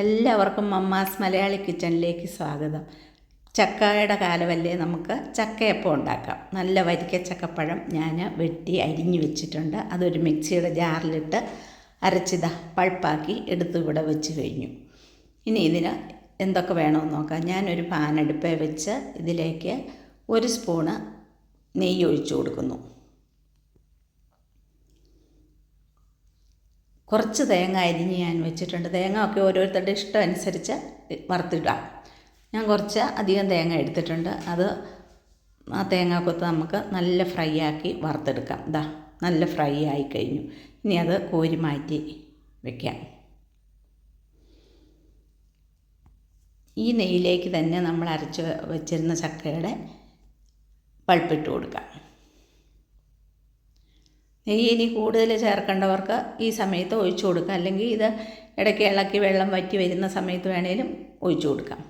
എല്ലാവർക്കും മമ്മാസ് മലയാളി കിച്ചണിലേക്ക് സ്വാഗതം. ചക്കയുടെ കാലമല്ലേ നമുക്ക്? ചക്കയപ്പം ഉണ്ടാക്കാം. നല്ല വരിക്ക ചക്കപ്പഴം ഞാൻ വെട്ടി അരിഞ്ഞു വെച്ചിട്ടുണ്ട്. അതൊരു മിക്സിയുടെ ജാറിലിട്ട് അരച്ചിത പൾപ്പാക്കി എടുത്ത് ഇവിടെ വെച്ച് കഴിഞ്ഞു. ഇനി ഇതിന് എന്തൊക്കെ വേണമെന്ന് നോക്കാം. ഞാനൊരു പാനടുപ്പേ വെച്ച് ഇതിലേക്ക് ഒരു സ്പൂണ് നെയ്യ് ഒഴിച്ചു കൊടുക്കുന്നു. കുറച്ച് തേങ്ങ അരിഞ്ഞ് ഞാൻ വെച്ചിട്ടുണ്ട്. തേങ്ങ ഒക്കെ ഓരോരുത്തരുടെ ഇഷ്ടം അനുസരിച്ച് വറുത്തിടാം ഞാൻ കുറച്ച് അധികം തേങ്ങ എടുത്തിട്ടുണ്ട്. അത് ആ തേങ്ങ കൊത്ത് നമുക്ക് നല്ല ഫ്രൈ ആക്കി വറുത്തെടുക്കാം. ഇതാ നല്ല ഫ്രൈ ആയി കഴിഞ്ഞു. ഇനി അത് കോരി മാറ്റി വെക്കാം. ഈ നെയ്യിലേക്ക് തന്നെ നമ്മൾ അരച്ച് വെച്ചിരുന്ന ചക്കയുടെ പൾപ്പിട്ട് കൊടുക്കാം. നെയ്യ് ഇനി കൂടുതൽ ചേർക്കേണ്ടവർക്ക് ഈ സമയത്ത് ഒഴിച്ചു കൊടുക്കാം. അല്ലെങ്കിൽ ഇത് ഇടയ്ക്ക് ഇളക്കി വെള്ളം വറ്റി വരുന്ന സമയത്ത് വേണേലും ഒഴിച്ചു കൊടുക്കാം.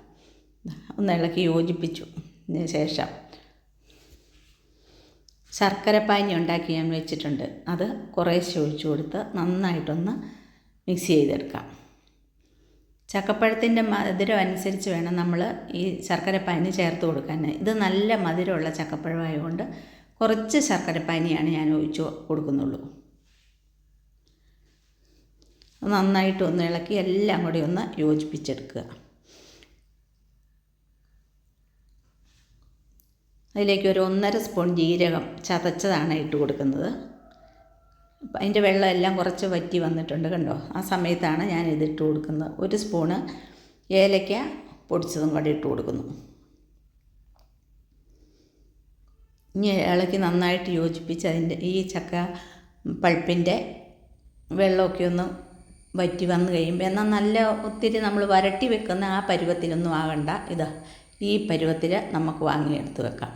ഒന്ന് ഇളക്കി യോജിപ്പിച്ചു. ഇതിന് ശേഷം ശർക്കരപ്പാനി ഉണ്ടാക്കി ഞാൻ വെച്ചിട്ടുണ്ട്. അത് കുറേശ്ശെ ഒഴിച്ചു കൊടുത്ത് നന്നായിട്ടൊന്ന് മിക്സ് ചെയ്തെടുക്കാം. ചക്കപ്പഴത്തിന്റെ മധുരം അനുസരിച്ച് വേണം നമ്മൾ ഈ ശർക്കര പാനി ചേർത്ത് കൊടുക്കാൻ. ഇത് നല്ല മധുരമുള്ള ചക്കപ്പഴമായതുകൊണ്ട് കുറച്ച് ശർക്കരപ്പാനിയാണ് ഞാൻ ഒഴിച്ച് കൊടുക്കുന്നുള്ളൂ. നന്നായിട്ട് ഒന്ന് ഇളക്കി എല്ലാം കൂടി ഒന്ന് യോജിപ്പിച്ചെടുക്കുക. അതിലേക്ക് ഒരു ഒന്നര സ്പൂൺ ജീരകം ചതച്ചതാണ് ഇട്ട് കൊടുക്കുന്നത്. അതിന്റെ വെള്ളം എല്ലാം കുറച്ച് വറ്റി വന്നിട്ടുണ്ട് കണ്ടോ? ആ സമയത്താണ് ഞാൻ ഇതിട്ട് കൊടുക്കുന്നത്. ഒരു സ്പൂണ് ഏലയ്ക്ക പൊടിച്ചതും കൂടി ഇട്ട് കൊടുക്കുന്നു. ഇനി ഇളക്കി നന്നായിട്ട് യോജിപ്പിച്ച് അതിന്റെ ഈ ചക്ക പൾപ്പിന്റെ വെള്ളമൊക്കെ ഒന്ന് വറ്റി വന്നു കഴിയുമ്പോൾ എന്നാൽ നല്ല ഒത്തിരി നമ്മൾ വരട്ടി വെക്കുന്ന ആ പരുവത്തിനൊന്നും ആകണ്ട. ഇതാ ഈ പരുവത്തിൽ നമുക്ക് വാങ്ങിയെടുത്ത് വെക്കാം.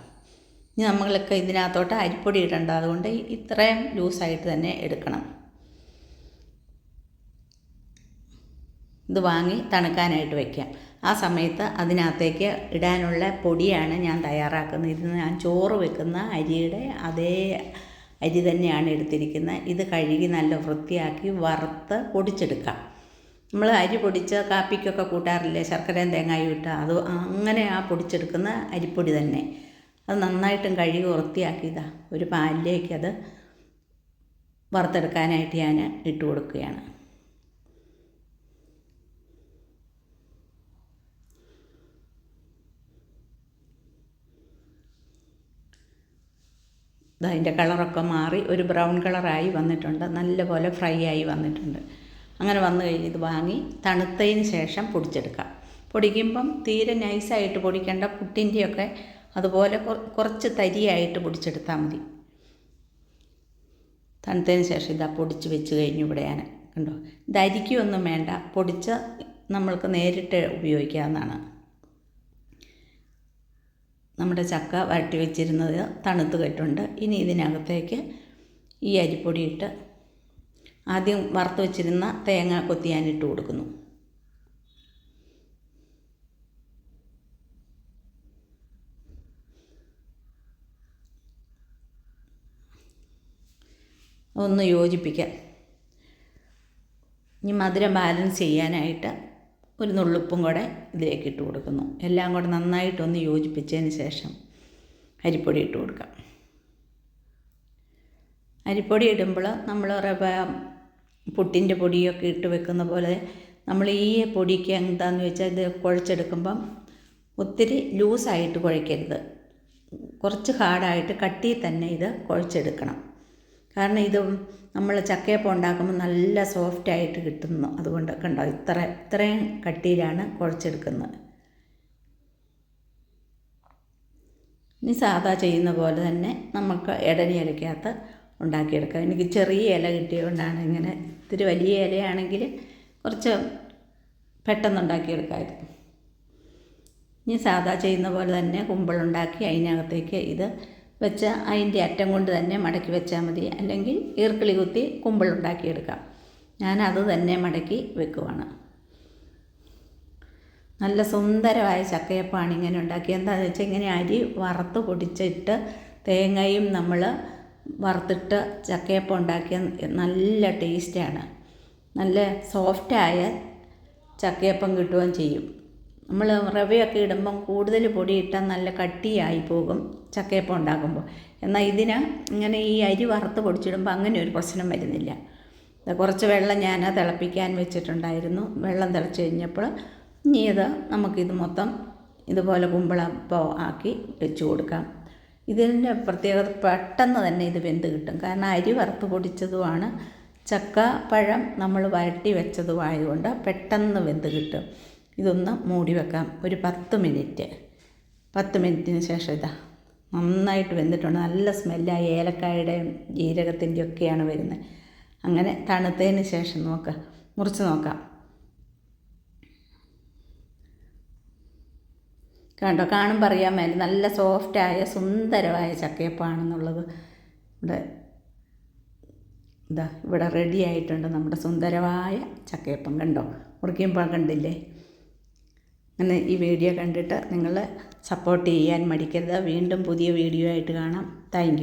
ഇനി നമ്മളൊക്കെ ഇതിനകത്തോട്ട് അരിപ്പൊടി ഇടണ്ട. അതുകൊണ്ട് ഇത്രയും ലൂസായിട്ട് തന്നെ എടുക്കണം. ഇത് വാങ്ങി തണുക്കാനായിട്ട് വയ്ക്കാം ആ സമയത്ത് അതിനകത്തേക്ക് ഇടാനുള്ള പൊടിയാണ് ഞാൻ തയ്യാറാക്കുന്നത്. ഇത് ഞാൻ ചോറ് വെക്കുന്ന അരിയുടെ അതേ അരി തന്നെയാണ് എടുത്തിരിക്കുന്നത്. ഇത് കഴുകി നല്ല വൃത്തിയാക്കി വറുത്ത് പൊടിച്ചെടുക്കാം. നമ്മൾ അരി പൊടിച്ച് കാപ്പിക്കൊക്കെ കൂട്ടാറില്ലേ? ശർക്കരയും തേങ്ങായും ഇട്ട് അത് അങ്ങനെ ആ പൊടിച്ചെടുക്കുന്ന അരിപ്പൊടി തന്നെ. അത് നന്നായിട്ടും കഴുകി വൃത്തിയാക്കിയതാ ഒരു പാലിലേക്ക് അത് വറുത്തെടുക്കാനായിട്ട് ഞാൻ ഇട്ട് കൊടുക്കുകയാണ്. അതിന്റെ കളറൊക്കെ മാറി ഒരു ബ്രൗൺ കളറായി വന്നിട്ടുണ്ട്. നല്ലപോലെ ഫ്രൈ ആയി വന്നിട്ടുണ്ട്. അങ്ങനെ വന്നു കഴിഞ്ഞ് ഇത് വാങ്ങി തണുത്തതിന് ശേഷം പൊടിച്ചെടുക്കാം പൊടിക്കുമ്പം തീരെ നൈസായിട്ട് പൊടിക്കേണ്ട പുട്ടിന്റെയൊക്കെ അതുപോലെ കുറച്ച് തരിയായിട്ട് പൊടിച്ചെടുത്താൽ മതി. തണുത്തതിന് ശേഷം ഇതാ പൊടിച്ച് വെച്ച് കഴിഞ്ഞു ഇവിടെ ഞാൻ കണ്ടോ? ഇത് അരിക്കൊന്നും വേണ്ട. പൊടിച്ച് നമ്മൾക്ക് നേരിട്ട് ഉപയോഗിക്കാവുന്നതാണ്. നമ്മുടെ ചക്ക വരട്ടി വെച്ചിരുന്നത് തണുത്ത് കെട്ടുണ്ട്. ഇനി ഇതിനകത്തേക്ക് ഈ അരിപ്പൊടി ഇട്ട് ആദ്യം വറുത്ത് വെച്ചിരുന്ന തേങ്ങ കൊത്തി ഞാൻ ഇട്ട് കൊടുക്കുന്നു. ഒന്ന് യോജിപ്പിക്കാം. ഇനി മധുരം ബാലൻസ് ചെയ്യാനായിട്ട് ഒരു നുള്ളുപ്പും കൂടെ ഇതിലേക്ക് ഇട്ട് കൊടുക്കുന്നു. എല്ലാം കൂടെ നന്നായിട്ടൊന്ന് യോജിപ്പിച്ചതിന് ശേഷം അരിപ്പൊടി ഇട്ട് കൊടുക്കാം. അരിപ്പൊടി ഇടുമ്പോൾ നമ്മൾ റവ പുട്ടിന്റെ പൊടിയൊക്കെ ഇട്ട് വെക്കുന്ന പോലെ നമ്മൾ ഈ പൊടിക്ക് എന്താണെന്ന് വെച്ചാൽ ഇത് കുഴച്ചെടുക്കുമ്പം ഒത്തിരി ലൂസായിട്ട് കുഴയ്ക്കരുത്. കുറച്ച് ഹാർഡായിട്ട് കട്ടി തന്നെ ഇത് കുഴച്ചെടുക്കണം. കാരണം ഇത് നമ്മൾ ചക്കയപ്പം ഉണ്ടാക്കുമ്പോൾ നല്ല സോഫ്റ്റ് ആയിട്ട് കിട്ടുന്നു. അതുകൊണ്ട് കണ്ടോ ഇത്ര ഇത്രയും കട്ടിയിലാണ് കുഴച്ചെടുക്കുന്നത്. ഇനി സാധാ ചെയ്യുന്ന പോലെ തന്നെ നമുക്ക് ഇടനി ഇലക്കകത്ത് ഉണ്ടാക്കിയെടുക്കാം. എനിക്ക് ചെറിയ ഇല കിട്ടിയതുകൊണ്ടാണ് ഇങ്ങനെ ഇത്തിരി വലിയ ഇലയാണെങ്കിൽ കുറച്ച് പെട്ടെന്ന് ഉണ്ടാക്കിയെടുക്കാമായിരുന്നു. ഇനി സാധാ ചെയ്യുന്ന പോലെ തന്നെ കുമ്പിളുണ്ടാക്കി അതിനകത്തേക്ക് ഇത് വെച്ച് അതിന്റെ അറ്റം കൊണ്ട് തന്നെ മടക്കി വെച്ചാൽ മതി. അല്ലെങ്കിൽ ഈർക്കിളി കുത്തി കുമ്പിളുണ്ടാക്കിയെടുക്കാം അത് തന്നെ മടക്കി വെക്കുവാണ്. നല്ല സുന്ദരമായ ചക്കയപ്പമാണ് ഇങ്ങനെ ഉണ്ടാക്കി എന്താണെന്ന് വെച്ചാൽ ഇങ്ങനെ അരി വറുത്ത് പൊടിച്ചിട്ട് തേങ്ങയും നമ്മൾ വറുത്തിട്ട് ചക്കയപ്പം ഉണ്ടാക്കിയ നല്ല ടേസ്റ്റാണ്. നല്ല സോഫ്റ്റായ ചക്കയപ്പം കിട്ടുകയും ചെയ്യും. നമ്മൾ റവയൊക്കെ ഇടുമ്പം കൂടുതൽ പൊടി ഇട്ടാൽ നല്ല കട്ടിയായി പോകും ചക്കയപ്പം ഉണ്ടാക്കുമ്പോൾ എന്നാൽ ഇതിന് ഇങ്ങനെ ഈ അരി വറുത്ത് പൊടിച്ചിടുമ്പോൾ അങ്ങനെ ഒരു പ്രശ്നം വരുന്നില്ല. കുറച്ച് വെള്ളം ഞാൻ തിളപ്പിക്കാൻ വെച്ചിട്ടുണ്ടായിരുന്നു. വെള്ളം തിളച്ച് കഴിഞ്ഞപ്പോൾ ഇനി ഇത് നമുക്കിത് മൊത്തം ഇതുപോലെ കുമ്പളപ്പം ആക്കി വെച്ച് കൊടുക്കാം. ഇതിന്റെ പ്രത്യേകത പെട്ടെന്ന് തന്നെ ഇത് വെന്ത് കിട്ടും. കാരണം അരി വറുത്ത് പൊടിച്ചതുമാണ്. ചക്ക പഴം നമ്മൾ വരട്ടി വെച്ചതുമായതുകൊണ്ട് പെട്ടെന്ന് വെന്ത് കിട്ടും. ഇതൊന്ന് മൂടി വെക്കാം. ഒരു പത്ത് മിനിറ്റ്. പത്ത് മിനിറ്റിന് ശേഷം ഇതാ നന്നായിട്ട് വെന്തിട്ടുണ്ട്. നല്ല സ്മെല്ലായി ഏലക്കായുടെയും ജീരകത്തിന്റെ ഒക്കെയാണ് വരുന്നത്. അങ്ങനെ തണുത്തതിന് ശേഷം നോക്കുക മുറിച്ച് നോക്കാം. കണ്ടോ കാണുമ്പോൾ അറിയാൻ മേലെ. നല്ല സോഫ്റ്റായ സുന്ദരമായ ചക്കയപ്പാണെന്നുള്ളത് ഇവിടെ ഇതാ ഇവിടെ റെഡി ആയിട്ടുണ്ട് നമ്മുടെ സുന്ദരമായ ചക്കയപ്പം. കണ്ടോ മുറിക്കുമ്പോൾ കണ്ടില്ലേ? അങ്ങനെ ഈ വീഡിയോ കണ്ടിട്ട് നിങ്ങൾ സപ്പോർട്ട് ചെയ്യാൻ മടിക്കരുത്. വീണ്ടും പുതിയ വീഡിയോ ആയിട്ട് കാണാം. താങ്ക്